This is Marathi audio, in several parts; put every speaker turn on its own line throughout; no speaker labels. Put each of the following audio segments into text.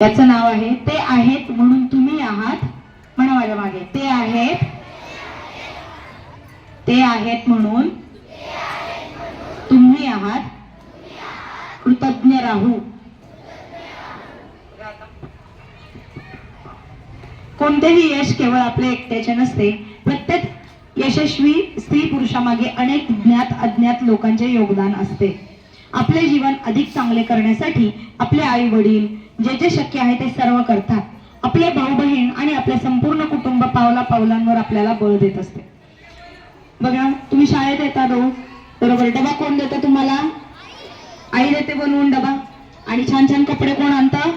याचं नाव आहे ते आहेत म्हणून तुम्ही आहात. म्हणा माझ्या मागे ते आहेत. ते आहेत म्हणून तुम्ही आहात. कृतज्ञ राहू. कोणतेही यश केवळ आपले एकट्याचे नसते. प्रत्येक यशस्वी स्त्री पुरुषामागे अनेक ज्ञात अज्ञात लोकांचे योगदान असते. आपले जीवन अधिक चांगले करण्यासाठी आपले आई वडील जे जे शक्य आहे ते सर्व करतात. आपले भाऊ बहीण आणि आपले संपूर्ण कुटुंब पावला पावलांवर आपल्याला बळ देत असते. बघा तुम्ही शाळेत येता रोज बरोबर डबा कोण देतं तुम्हाला? आई देते बनवून डबा. आणि छान छान कपडे कोण आणतात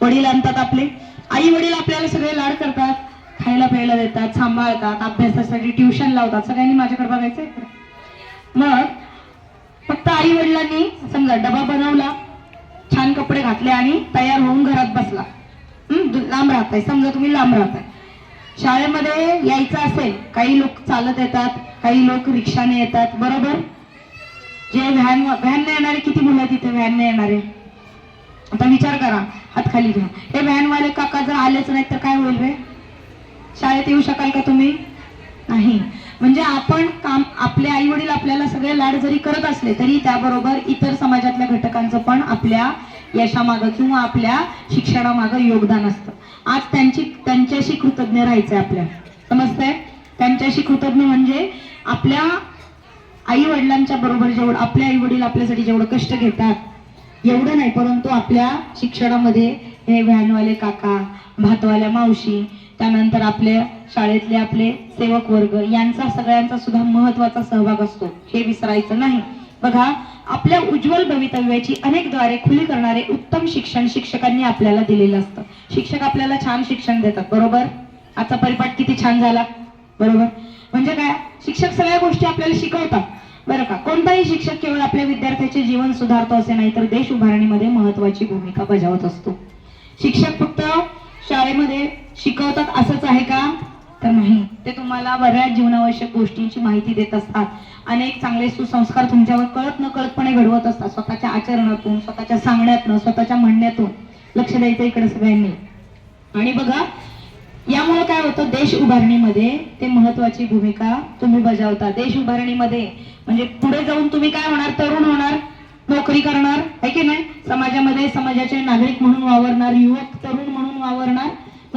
वडील आणतात आपले. आई वडील आपल्याला सगळे लाड करतात. खायला प्यायला देतात सांभाळतात अभ्यासासाठी ट्युशन लावतात. सगळ्यांनी माझ्याकडे बघायचं मग फक्त आई वडिलांनी समजा डबा बनवला छान कपडे घातले आणि तयार होऊन घरात बसला. लांब राहताय. समजा तुम्ही लांब राहताय. शाळेमध्ये यायचं असेल काही लोक चालत येतात काही लोक रिक्षाने येतात बरोबर? जे व्हॅन व्हॅनने येणारे किती मुलं तिथे व्हॅनने येणारे? आता विचार करा हात खाली घ्या. हे व्हॅनवाले काका जर आलेच नाहीत तर काय होईल रे? शाळेत येऊ शकाल का तुम्ही? नाही. म्हणजे आपण काम आपले आई वडील आपल्याला सगळे लाड जरी करत असले तरी त्याबरोबर इतर समाजातल्या घटकांचं पण आपल्या यशामागं किंवा आपल्या शिक्षणामागं योगदान असतं. आज त्यांची त्यांच्याशी कृतज्ञ राहायचंय आपल्या. समजतंय? त्यांच्याशी कृतज्ञ म्हणजे आपल्या आई वडिलांच्या बरोबर जेवढं आपले आई वडील आपल्यासाठी जेवढं कष्ट घेतात एवढं नाही परंतु आपल्या शिक्षणामध्ये हे व्हॅनवाले काका भातवाल्या मावशी त्यानंतर आपले शाळेतले आपले सेवक वर्ग यांचा सगळ्यांचा सुद्धा महत्त्वाचा सहभाग असतो. हे विसरायचं नाही. बघा आपल्या उज्ज्वल भवितव्याची अनेकद्वारे खुली करणारे उत्तम शिक्षण शिक्षकांनी आपल्याला दिलेलं असतं. शिक्षक आपल्याला छान शिक्षण देतात बरोबर? आजचा परिपाठ किती छान झाला. बरोबर? म्हणजे काय? शिक्षक सगळ्या गोष्टी आपल्याला शिकवतात. बरं का? कोणताही शिक्षक केवळ आपल्या विद्यार्थ्याचे जीवन सुधारतो असे नाही तर देश उभारणीमध्ये महत्वाची भूमिका बजावत असतो. शिक्षक फक्त शाळेमध्ये शिकवतात असंच आहे का? तर नाही. ते तुम्हाला बऱ्याच जीवनावश्यक गोष्टींची माहिती देत असतात. अनेक चांगले सुसंस्कार तुमच्यावर कळत न कळतपणे घडवत असतात. स्वतःच्या आचरणातून स्वतःच्या सांगण्यातून स्वतःच्या म्हणण्यातून. लक्ष द्यायचं इकडे सगळ्यांनी. आणि बघा यामुळे काय होतं? देश उभारणीमध्ये ते महत्वाची भूमिका तुम्ही बजावता. देश उभारणीमध्ये म्हणजे पुढे जाऊन तुम्ही काय होणार? तरुण होणार नोकरी करणार आहे की नाही? समाजामध्ये समाजाचे नागरिक म्हणून वावरणार युवक तरुण म्हणून वावरणार.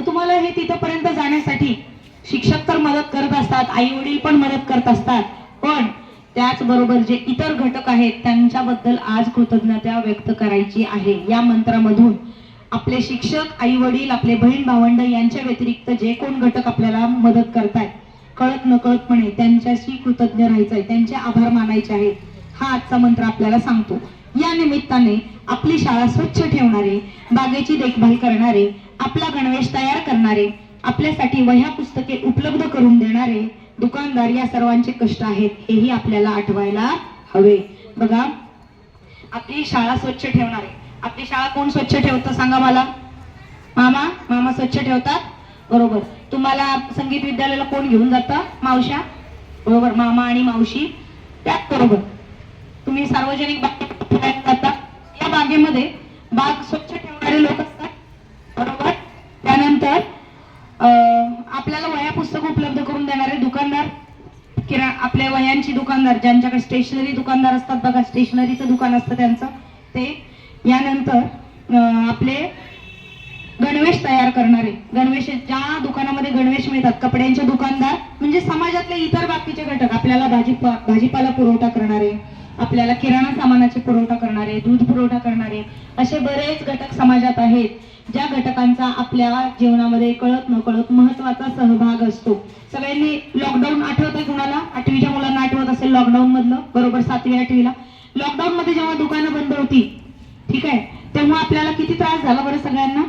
मग तुम्हाला हे तिथपर्यंत जाण्यासाठी शिक्षक तर मदत करत असतात आई वडील पण मदत करत असतात. पण त्याचबरोबर जे इतर घटक आहेत त्यांच्याबद्दल आज कृतज्ञता व्यक्त करायची आहे. या मंत्रामधून आपले शिक्षक आई वडील आपले बहीण भावंड यांच्या व्यतिरिक्त जे कोण घटक आपल्याला मदत करतायत कळत नकळतपणे त्यांच्याशी कृतज्ञ राहायचंय त्यांचे आभार मानायचे आहेत. हा आजचा मंत्र आपल्याला सांगतो. या निमित्ताने आपली शाळा स्वच्छ ठेवणारे बागेची देखभाल करणारे आपला गणवेश तयार करणारे आपल्यासाठी वह्या पुस्तके उपलब्ध करून देणारे दुकानदार या सर्वांचे कष्ट आहेत हेही आपल्याला आठवायला हवे. बघा आपली शाळा स्वच्छ ठेवणारे. आपली शाळा कोण स्वच्छ ठेवतं सांगा मला? मामा मामा स्वच्छ ठेवतात? बरोबर. तुम्हाला संगीत विद्यालयाला कोण घेऊन जातं? मावश्या? बरोबर. मामा आणि मावशी? त्यात बरोबर. तुम्ही सार्वजनिक बाग जाता. या बागेमध्ये बाग स्वच्छ ठेवणारे लोक किरा आपल्या वयांची दुकानदार ज्यांच्याकडे स्टेशनरी दुकानदार असतात बघा स्टेशनरीचं दुकान असतं त्यांचं ते. यानंतर अं, आपले गणवेश तयार करणारे. गणवेश ज्या दुकानामध्ये गणवेश मिळतात कपड्यांचे दुकानदार म्हणजे समाजातले इतर बाकीचे घटक आपल्याला भाजीपा भाजीपाला पुरवठा करणारे आपल्याला किराणा सामानाचे पुरवठा करणारे दूध पुरवठा करणारे असे बरेच घटक समाजात आहेत ज्या घटकांचा आपल्या जीवनामध्ये कळत नकळत महत्त्वाचा सहभाग असतो. सगळ्यांनी लॉकडाऊन आठवत आहे कुणाला? आठवीच्या मुलांना आठवत असेल लॉकडाऊन मधलं? बरोबर सातवी आठवीला. लॉकडाऊन मध्ये जेव्हा दुकानं बंद होती ठीक आहे तेव्हा आपल्याला किती त्रास झाला बरं सगळ्यांना?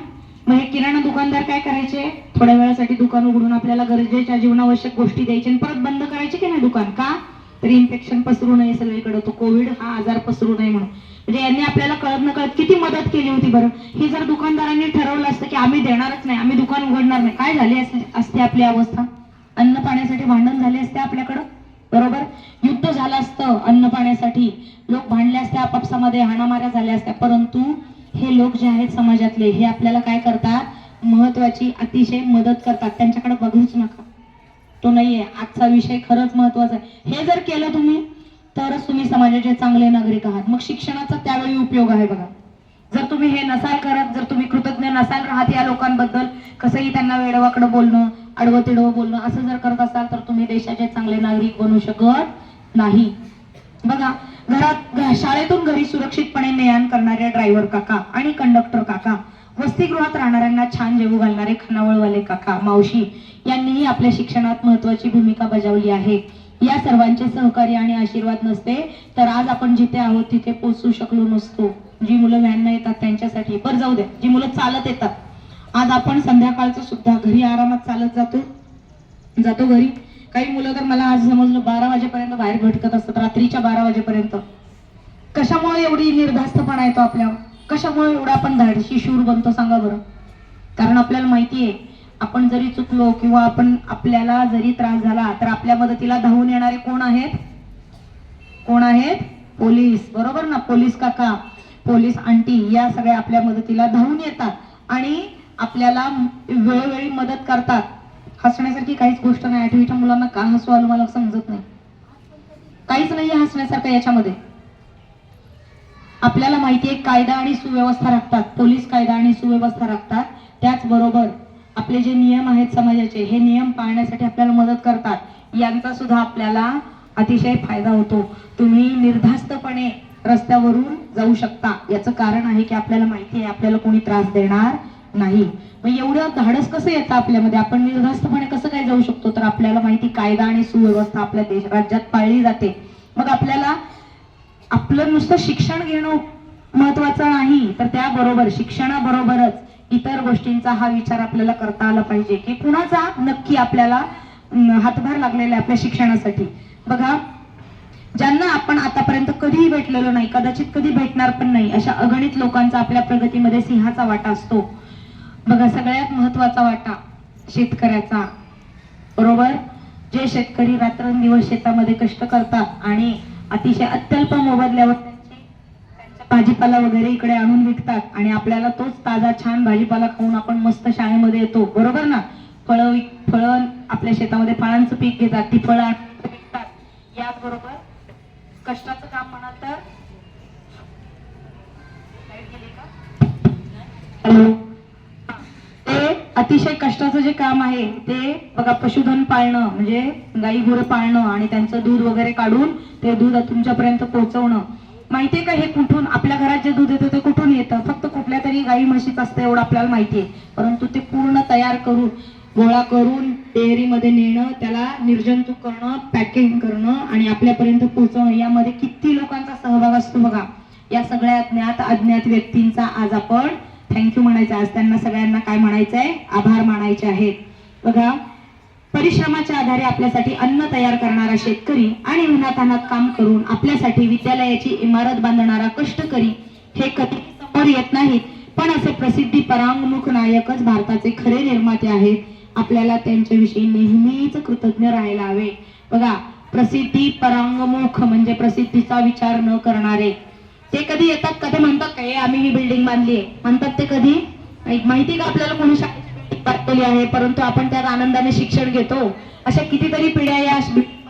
मग हे किराणा दुकानदार काय करायचे? थोड्या वेळासाठी दुकान उघडून आपल्याला गरजेच्या जीवनावश्यक गोष्टी द्यायच्या आणि परत बंद करायचे की नाही दुकान? का? तर इन्फेक्शन पसरू नये सगळीकडे. तो कोविड हा आजार पसरू नये म्हणून. म्हणजे यांनी आपल्याला कळत न कळत किती मदत केली होती बरं? हे जर दुकानदारांनी ठरवलं असतं की आम्ही देणारच नाही आम्ही दुकान उघडणार नाही काय झाली असते असते आपली अवस्था? अन्न पाण्यासाठी भांडण झाले असते आपल्याकडं? असतं अन्न पाण्यासाठी लोक भांडले असते आपापसामध्ये हाणामाऱ्या झाल्या असत्या. परंतु हे लोक जे आहेत समाजातले हे आपल्याला काय करतात? महत्वाची अतिशय मदत करतात. त्यांच्याकडे बघूच नका. तो नाहीये. आजचा विषय खरंच महत्त्वाचा आहे. हे जर केलं तुम्ही तरच तुम्ही समाजाचे चांगले नागरिक आहात. मग शिक्षणाचा त्यावेळी उपयोग आहे बघा. जर तुम्ही हे नसाल करत जर तुम्ही कृतज्ञ नसाल राहत या लोकांबद्दल कसंही त्यांना वेडवाकडं बोलणं आडवं तिडवं बोलणं असं जर करत असाल तर तुम्ही देशाचे चांगले नागरिक बनू शकत नाही. बघा घरात शाळेतून घरी सुरक्षितपणे नेयान करणारे ड्रायव्हर काका आणि कंडक्टर काका वसतिगृहात राहणाऱ्यांना छान जेवू घालणारे खानावळवाले काका मावशी यांनीही आपल्या शिक्षणात महत्वाची भूमिका बजावली आहे. या सर्वांचे सहकार्य आणि आशीर्वाद नसते तर आज आपण जिथे आहोत तिथे पोहोचू शकलो नसतो. जी मुलं व्हॅननं येतात त्यांच्यासाठी. बरं जाऊ द्या जी मुलं चालत येतात. आज आपण संध्याकाळचं सुद्धा घरी आरामात चालत जातो. जातो घरी. काही मुलं तर मला आज समजलं बारा वाजेपर्यंत बाहेर भटकत असतात रात्रीच्या बारा वाजेपर्यंत. कशामुळे एवढी निर्धास्तपणा येतो आपल्यावर कशामुळे एवढा आपण धाडशी शूर बनतो सांगा बरं. कारण आपल्याला माहिती आहे आपण जरी चुकलो किंवा आपण आपल्याला जरी त्रास झाला तर आपल्या मदतीला धावून येणारे कोण आहेत? कोण आहेत? पोलीस. बरोबर ना? पोलीस काका पोलीस आंटी या सगळ्या आपल्या मदतीला धावून येतात आणि आपल्याला वेळोवेळी मदत करतात. हसण्यासारखी काहीच गोष्ट नाही. आठवीच्या मुलांना का हसू आलं मला समजत नाही. काहीच नाही हसण्यासारखं याच्यामध्ये. आपल्याला माहिती आहे कायदा आणि सुव्यवस्था राखतात. पोलीस कायदा आणि सुव्यवस्था राखतात. त्याचबरोबर आपले जे नियम आहेत समाजाचे हे नियम पाळण्यासाठी आपल्याला मदत करतात. यांचा सुद्धा आपल्याला अतिशय फायदा होतो. तुम्ही निर्धास्तपणे रस्त्यावरून जाऊ शकता. याचं कारण आहे की आपल्याला माहिती आहे आपल्याला कोणी त्रास देणार नाही. मग एवढं धाडस कसं येतं आपल्यामध्ये? आपण निर्धास्तपणे कसं काय जाऊ शकतो? तर आपल्याला माहिती कायदा आणि सुव्यवस्था आपल्या देश राज्यात पाळली जाते. मग आपल्याला आपलं नुसतं शिक्षण घेणं महत्वाचं नाही. तर त्याबरोबर शिक्षणाबरोबरच इतर गोष्टींचा हा विचार आपल्याला करता आला पाहिजे की कुणाचा नक्की आपल्याला हातभार लागलेला आहे आपल्या शिक्षणासाठी. बघा ज्यांना आपण आतापर्यंत कधीही भेटलेलो नाही कदाचित कधी भेटणार पण नाही अशा अगणित लोकांचा आपल्या प्रगतीमध्ये सिंहाचा वाटा असतो. बघा सगळ्यात महत्त्वाचा वाटा शेतकऱ्याचा बरोबर? जे शेतकरी रात्रंदिवस शेतामध्ये कष्ट करतात आणि अतिशय अत्यल्प मोबदल्यावर त्यांची भाजीपाला वगैरे इकडे आणून विकतात आणि आपल्याला तोच ताजा छान भाजीपाला खाऊन आपण मस्त शाळेमध्ये येतो बरोबर ना? फळं विक फळं आपल्या शेतामध्ये फळांचं पीक घेतात ती फळं आणून विकतात. याचबरोबर कष्टाचं काम म्हणाल तर हॅलो. अतिशय कष्टाचं जे काम आहे ते बघा पशुधन पाळणं म्हणजे गाई गुरं पाळणं आणि त्यांचं दूध वगैरे काढून ते दूध तुमच्यापर्यंत पोहोचवणं. माहितीये का हे कुठून आपल्या घरात जे दूध येतं ते कुठून येतं? फक्त कुठल्या तरी गाई म्हशीच असतं एवढं आपल्याला माहिती आहे परंतु ते पूर्ण तयार करून गोळा करून डेअरीमध्ये नेणं त्याला निर्जंतुक करणं पॅकिंग करणं आणि आपल्यापर्यंत पोहोचवणं. यामध्ये किती लोकांचा सहभाग असतो बघा. या सगळ्या ज्ञात अज्ञात व्यक्तींचा आज आपण थँक्यू म्हणायचं आज त्यांना सगळ्यांना काय म्हणायचं आहे? आभार मानायचे आहेत. बघा परिश्रमाच्या आधारे आपल्यासाठी अन्न तयार करणारा शेतकरी आणि उन्हातानात काम करून आपल्यासाठी विद्यालयाची इमारत बांधणारा कष्टकरी हे कधी समोर येत नाहीत. पण असे प्रसिद्धी परांगमुख नायकच भारताचे खरे निर्माते आहेत. आपल्याला त्यांच्याविषयी नेहमीच कृतज्ञ राहायला हवे. बघा प्रसिद्धी परांगमुख म्हणजे प्रसिद्धीचा विचार न करणारे ते कधी येतात कधी म्हणतात काय आम्ही ही बिल्डिंग बांधली आहे. म्हणतात ते कधी? माहिती का आपल्याला कोणी शाळेची बांधलेली आहे परंतु आपण त्यात आनंदाने शिक्षण घेतो. अशा कितीतरी पिढ्या या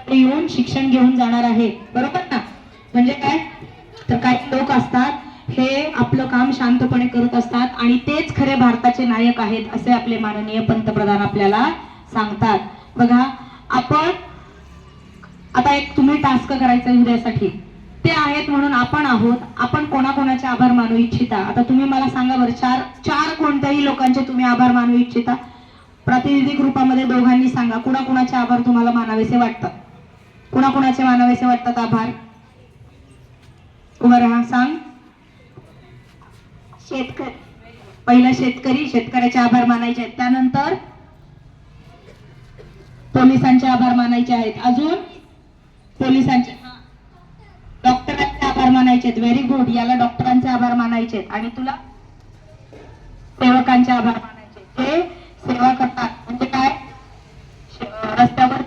येऊन शिक्षण घेऊन जाणार आहे बरोबर ना? म्हणजे काय? तर काही लोक असतात हे आपलं काम शांतपणे करत असतात आणि तेच खरे भारताचे नायक आहेत असे आपले माननीय पंतप्रधान आपल्याला सांगतात. बघा आपण आता एक तुम्ही टास्क करायचं आहे उद्यासाठी. ते आहेत म्हणून आपण आहोत. आपण कोणाकोणाचे आभार मानू इच्छिता? आता तुम्ही मला सांगा बरं चार चार कोणत्याही लोकांचे तुम्ही आभार मानू इच्छिता? प्रातिनिधिक रूपामध्ये दोघांनी सांगा कुणाकुणाचे आभार तुम्हाला मानावेसे वाटतात? कुणाकुणाचे मानावेसे वाटतात आभार? उभं राहा सांग. शेतकरी. पहिला शेतकरी शेतकऱ्याचे आभार मानायचे आहेत. त्यानंतर पोलिसांचे आभार मानायचे आहेत. अजून? पोलिसांचे मानायचे व्हेरी गुड याला डॉक्टरांचे आभार मानायचे आणि तुला सेवकांचे आभार मानायचे हे सेवा करतात म्हणजे काय? रस्त्यावर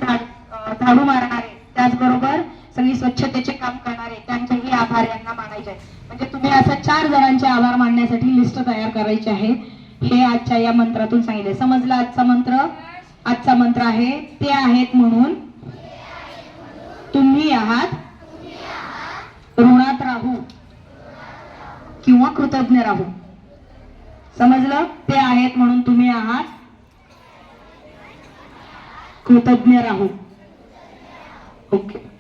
झाडू मारणारे. त्याचबरोबर सगळी स्वच्छतेचे काम करणारे. त्यांचेही आभार यांना मानायचे म्हणजे तुम्ही असा चार जणांचे आभार मानण्यासाठी लिस्ट तयार करायची आहे. हे आजच्या या मंत्रातून सांगितले समजलं आजचा मंत्र? आजचा मंत्र आहे ते आहेत म्हणून तुम्ही आहात ऋणात राहू किंवा कृतज्ञ राहू. समजलं? ते आहेत म्हणून तुम्ही आहात. कृतज्ञ राहू. ओके.